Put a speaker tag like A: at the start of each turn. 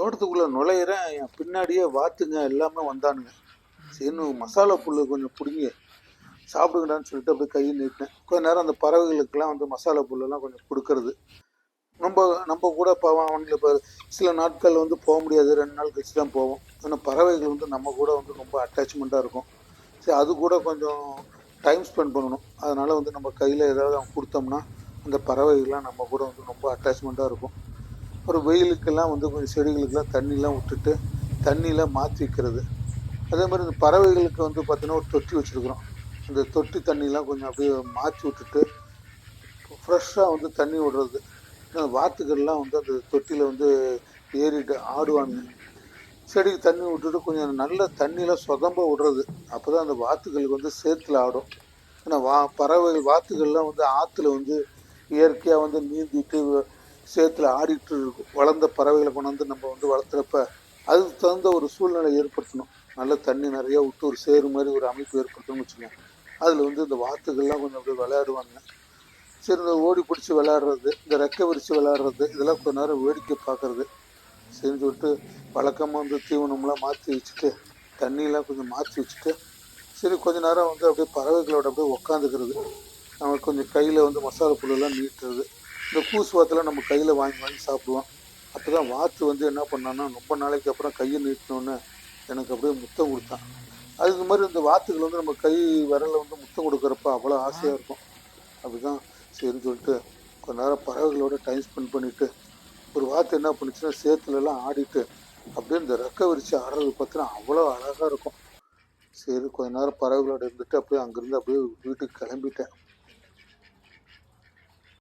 A: தோட்டத்துக்குள்ளே நுழையிறேன் என் பின்னாடியே வாத்துங்க எல்லாமே வந்தானுங்க. சரின்னு மசாலா புல் கொஞ்சம் பிடுங்கி சாப்பிடுங்கடான்னு சொல்லிட்டு அப்படியே கையை நீட்டினேன். கொஞ்ச நேரம் அந்த பறவைகளுக்கெல்லாம் வந்து மசாலா புல்லெல்லாம் கொஞ்சம் கொடுக்கறது. நம்ம நம்ம கூட பாவம் அவனுக்கு இப்போ சில நாட்கள் வந்து போக முடியாது. ரெண்டு நாள் கழிச்சு தான் போவோம். ஆனால் பறவைகள் வந்து நம்ம கூட வந்து ரொம்ப அட்டாச்மெண்ட்டாக இருக்கும். சரி அது கூட கொஞ்சம் டைம் ஸ்பெண்ட் பண்ணணும். அதனால் வந்து நம்ம கையில் ஏதாவது அவன் கொடுத்தோம்னா அந்த பறவைகள்லாம் நம்ம கூட வந்து ரொம்ப அட்டாச்மெண்ட்டாக இருக்கும். அப்புறம் வெயிலுக்கெல்லாம் வந்து கொஞ்சம் செடிகளுக்கெல்லாம் தண்ணிலாம் விட்டுட்டு தண்ணியெலாம் மாற்றி வைக்கிறது. அதே மாதிரி இந்த பறவைகளுக்கு வந்து பார்த்திங்கன்னா ஒரு தொட்டி வச்சுருக்குறோம். அந்த தொட்டி தண்ணியெலாம் கொஞ்சம் அப்படியே மாற்றி விட்டுட்டு ஃப்ரெஷ்ஷாக வந்து தண்ணி விடுறது. ஏன்னா வாத்துக்கள்லாம் வந்து அந்த தொட்டியில் வந்து ஏறிட்டு ஆடுவாங்க. செடிக்கு தண்ணி விட்டுட்டு கொஞ்சம் நல்ல தண்ணியில் சொதம்ப விடுறது. அப்போ தான் அந்த வாத்துகளுக்கு வந்து சேத்துல ஆடும். ஏன்னா வா பறவைகள் வாத்துகள்லாம் வந்து ஆற்றுல வந்து இயற்கையாக வந்து நீந்திட்டு சேத்துல ஆடிட்டு இருக்கும். வளர்ந்த பறவைகளை கொண்டாந்து நம்ம வந்து வளர்த்துறப்ப அதுக்கு தகுந்த ஒரு சூழ்நிலை ஏற்படுத்தணும். நல்ல தண்ணி நிறைய விட்டு ஒரு சேரு மாதிரி ஒரு அமைப்பு ஏற்படுத்தணும்னு வச்சுக்கோங்க. அதில் வந்து இந்த வாத்துகள்லாம் கொஞ்சம் அப்படியே விளையாடுவாங்க. சரி இந்த ஓடி பிடிச்சி விளையாடுறது இந்த ரெக்கை விரித்து விளையாடுறது இதெல்லாம் கொஞ்ச நேரம் வேடிக்கை பார்க்குறது. செஞ்சு விட்டு வழக்கமாக வந்து தீவனம்லாம் மாற்றி வச்சுட்டு தண்ணியெலாம் கொஞ்சம் மாற்றி வச்சுட்டு சரி கொஞ்ச நேரம் வந்து அப்படியே பறவைகளோட அப்படியே உக்காந்துக்கிறது. நம்ம கொஞ்சம் கையில் வந்து மசாலா பொருளெல்லாம் நீட்டுறது. இந்த கூசுவாத்தெல்லாம் நம்ம கையில் வாங்கி வாங்கி சாப்பிடுவோம். அப்போ தான் வாத்து வந்து என்ன பண்ணான்னா ரொம்ப நாளைக்கு அப்புறம் கையை நீட்டினோன்னு எனக்கு அப்படியே முத்தம் கொடுத்தான். அதுக்கு மாதிரி இந்த வாத்துகள் வந்து நம்ம கை விரலில் வந்து முத்தம் கொடுக்குறப்ப அவ்வளோ ஆசையாக இருக்கும். அப்படிதான் சரின்னு சொல்லிட்டு கொஞ்ச நேரம் பறவைகளோட டைம் ஸ்பெண்ட் பண்ணிவிட்டு ஒரு வாத்து என்ன பண்ணுச்சுன்னா சேத்துலலாம் ஆடிட்டு அப்படியே இந்த ரெக்க விரிச்சு ஆடுறது பார்த்தினா அவ்வளோ அழகாக இருக்கும். சரி கொஞ்ச நேரம் பறவைகளோட இருந்துட்டு அப்படியே அங்கேருந்து அப்படியே வீட்டுக்கு கிளம்பிட்டேன்.